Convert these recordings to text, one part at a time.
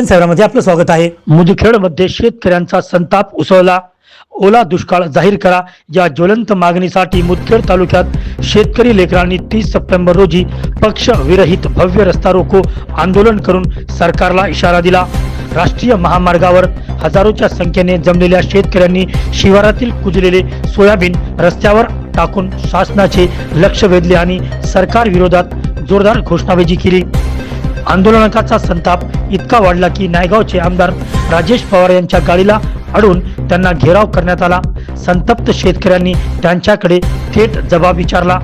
दर्शन सेवामध्ये आपलं स्वागत आहे. मुदखेडमध्ये शेतकऱ्यांचा संताप उसळला. ओला दुष्काळ जाहीर करा. या ज्वलंत मागणीसाठी मुदखेड तालुक्यात शेतकरी लेकरांनी तीस सप्टेंबर रोजी पक्ष विरहित भव्य रस्ता रोको आंदोलन करून सरकारला इशारा दिला. राष्ट्रीय महामार्गावर हजारोच्या संख्येने जमलेल्या शेतकऱ्यांनी शिवारातील कुजलेले सोयाबीन रस्त्यावर टाकून शासनाचे लक्ष वेधले आणि सरकार विरोधात जोरदार घोषणाबाजी केली. आंदोलनकाचा संताप इतका वाढला की नायगावचे आमदार राजेश पवार यांच्या गाडीला अडून त्यांना घेराव करण्यात आला. संतप्त शेतकऱ्यांनी त्यांच्याकडे थेट जबाब विचारला.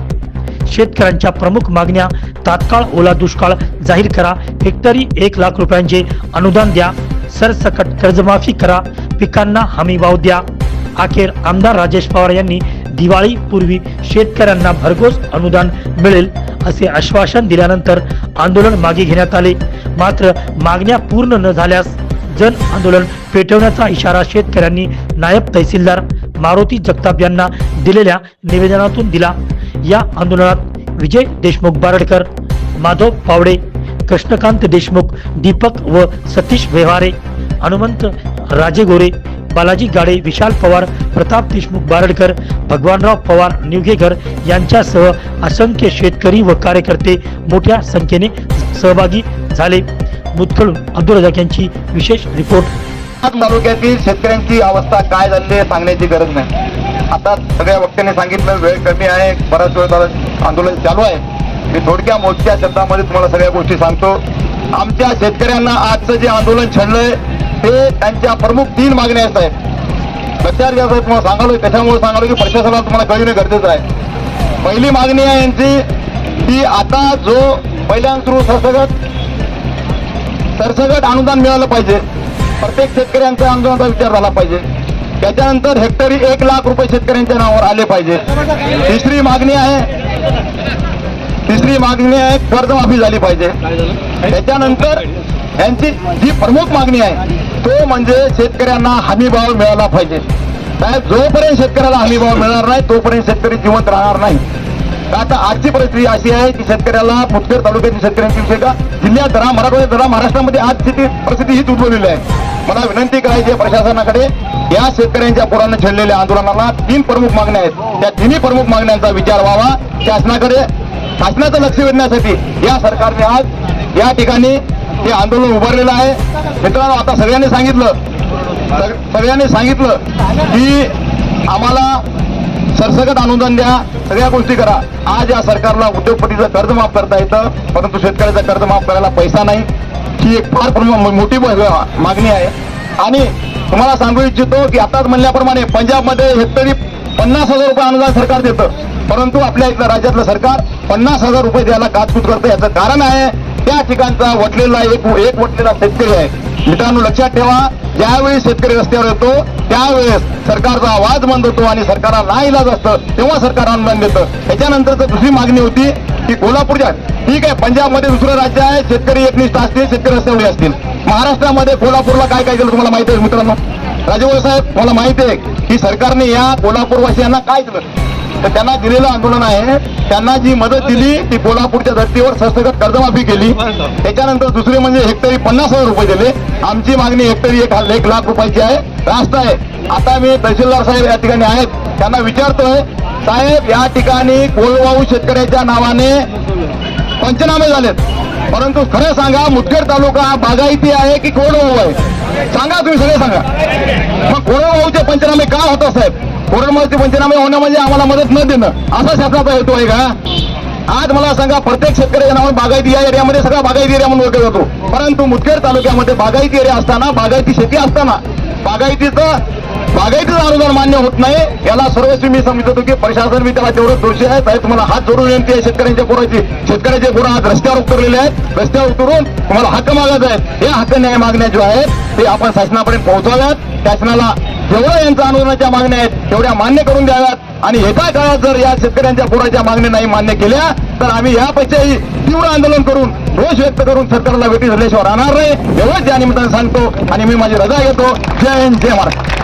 शेतकऱ्यांच्या प्रमुख मागण्या तात्काळ ओला दुष्काळ जाहीर करा हेक्टरी एक लाख रुपयांचे अनुदान द्या सरसकट कर्जमाफी करा पिकांना हमी भाव द्या. अखेर आमदार राजेश पवार यांनी दिवाळीपूर्वी शेतकऱ्यांना भरघोस अनुदान मिळेल. असे आश्वासन दिल्यानंतर आंदोलन मागे घेण्यात आले. मात्र मागण्या पूर्ण न झाल्यास जन आंदोलन पेटवण्याचा इशारा शेतकऱ्यांनी नायब तहसीलदार मारुती जगताप यांना दिलेल्या निवेदनातून दिला. या आंदोलनात विजय देशमुख बारडकर माधव पावडे कृष्णकांत देशमुख दीपक व सतीश व्यवहारे हनुमंत राजेगोरे बालाजी गाडे विशाल पवार प्रताप देशमुख बारडकर भगवानराव पवार निवगेकर यांच्यासह असंख्य शेतकरी व कार्यकर्ते मोठ्या संख्येने सहभागी झाले. मुतखळून अब्दुल रजाक यांची विशेष रिपोर्ट. तालुक्यातील शेतकऱ्यांची अवस्था काय झाली आहे सांगण्याची गरज नाही. आता सगळ्या वक्त्यांनी सांगितलं वेळ कमी आहे बराच वेळ आंदोलन चालू आहे. मी थोडक्या मोजक्या शब्दामध्ये तुम्हाला सगळ्या गोष्टी सांगतो. आमच्या शेतकऱ्यांना आजचं जे आंदोलन छेडलंय ते त्यांच्या प्रमुख तीन मागण्या आहेत साहेब. लक्षात घ्या साहेब तुम्हाला सांगालो त्याच्यामुळे सांगालो की प्रशासनाला तुम्हाला कळणे गरजेचं आहे. पहिली मागणी आहे यांची की आता जो पहिल्यांदा सरसगट सरसगट अनुदान मिळालं पाहिजे. प्रत्येक शेतकऱ्यांच्या अनुदानाचा विचार झाला पाहिजे. त्याच्यानंतर हेक्टरी एक लाख रुपये शेतकऱ्यांच्या नावावर आले पाहिजे. तिसरी मागणी आहे तिसरी मागणी आहे कर्जमाफी झाली पाहिजे. त्याच्यानंतर यांची जी प्रमुख मागणी आहे तो म्हणजे शेतकऱ्यांना हमी भाव मिळाला पाहिजे. साहेब जोपर्यंत शेतकऱ्याला हमी भाव मिळणार नाही तोपर्यंत शेतकरी जिवंत राहणार नाही. आता आजची परिस्थिती अशी आहे की शेतकऱ्याला मुदखेड तालुक्यातील शेतकऱ्यांची विषय का? जिल्ह्यात जरा मराठवाड्यात जरा महाराष्ट्रामध्ये आज स्थिती परिस्थिती हीच उद्भवलेली आहे. मला विनंती करायची आहे प्रशासनाकडे या शेतकऱ्यांच्या पुराने छेडलेल्या आंदोलनाला तीन प्रमुख मागण्या आहेत. त्या तिन्ही प्रमुख मागण्यांचा विचार व्हावा. शासनाकडे शासनाचं लक्ष वेधण्यासाठी या सरकारने आज या ठिकाणी हे आंदोलन उभारलेलं आहे. मित्रांनो आता सगळ्यांनी सांगितलं. सग- सगळ्यांनी सांगितलं की आम्हाला सरसकट अनुदान द्या. सगळ्या गोष्टी करा. आज या सरकारला उद्योगपतीचं कर्ज माफ करता येतं परंतु शेतकऱ्याचं कर्ज माफ करायला पैसा नाही. ही एक फार मोठी मागणी आहे. आणि तुम्हाला सांगू इच्छितो की आताच म्हणल्याप्रमाणे पंजाबमध्ये हेक्टरी पन्नास हजार रुपये अनुदान सरकार देतं. परंतु आपल्या इथलं राज्यातलं सरकार पन्नास हजार रुपये द्यायला काचकूच करतं. याचं कारण आहे त्या ठिकाणचा वटलेला एक एक वटलेला शेतकरी आहे. मित्रांनो लक्षात ठेवा ज्यावेळी शेतकरी रस्त्यावर येतो त्यावेळेस सरकारचा आवाज बंद होतो आणि सरकारला ना इलाज असतं तेव्हा सरकार अनुदान देतं. त्याच्यानंतर दुसरी मागणी होती की कोल्हापूरच्या ठीक आहे पंजाबमध्ये दुसरं राज्य आहे शेतकरी एकनिष्ठ असतील शेतकरी रस्त्यावर असतील. महाराष्ट्रामध्ये कोल्हापूरला काय काय केलं तुम्हाला माहिती आहे मित्रांनो? राजगोळ साहेब मला माहिती आहे की सरकारने या कोल्हापूरवासियांना काय दिलं तर त्यांना दिलेलं आंदोलन आहे. त्यांना जी मदत दिली ती कोल्हापूरच्या धर्तीवर सस्तगत कर्जमाफी केली. त्याच्यानंतर दुसरी म्हणजे हेक्टरी पन्नास हजार रुपये दिले. आमची मागणी हेक्टरी एक एक लाख रुपयाची आहे. रास्त आहे. आता मी तहसीलदार साहेब या ठिकाणी आहेत. त्यांना विचारतोय साहेब या ठिकाणी कोलवाऊ शेतकऱ्याच्या नावाने पंचनामे झालेत. परंतु खरं सांगा मुदखेड तालुका हा बागायती आहे की कोरडवाहू आहे? सांगा तुम्ही सगळे सांगा. मग कोरडवाहूचे पंचनामे का होतात साहेब? कोरडवाहूचे पंचनामे होणं म्हणजे आम्हाला मदत न देणं असा शासनाचा हेतू आहे का? आज मला सांगा प्रत्येक शेतकऱ्याच्या नावाने बागायती या एरियामध्ये सगळा बागायती एरिया म्हणून ओळखला जातो. परंतु मुदखेड तालुक्यामध्ये बागायती एरिया असताना बागायती शेती असताना बागायतीचं बागायतीचं अनुदान मान्य होत नाही. याला सर्वस्वी मी समजतो की प्रशासन मी त्याला तेवढं दोषी आहे साहेब तुम्हाला हात जोडून विनंती आहे शेतकऱ्यांच्या पोराची शेतकऱ्याचे पोरं आज रस्त्यावर उतरलेले आहेत. रस्त्यावर उतरून तुम्हाला हक्क मागायचा आहेत. हे हक्क न्याय मागण्या जो आहेत ते आपण शासनापर्यंत पोहोचवाव्यात शासनाला जेवढ्या यांच्या आंदोलनाच्या मागण्या आहेत तेवढ्या मान्य करून द्याव्यात. आणि येत्या काळात जर या शेतकऱ्यांच्या पुराच्या मागण्या नाही मान्य केल्या तर आम्ही यापेक्षाही तीव्र आंदोलन करून रोष व्यक्त करून सरकारला भेटी झाल्याशिवाय राहणार नाही. एवढंच या निमित्ताने सांगतो आणि मी माझी रजा घेतो. जय हिंद जय महाराष्ट्र.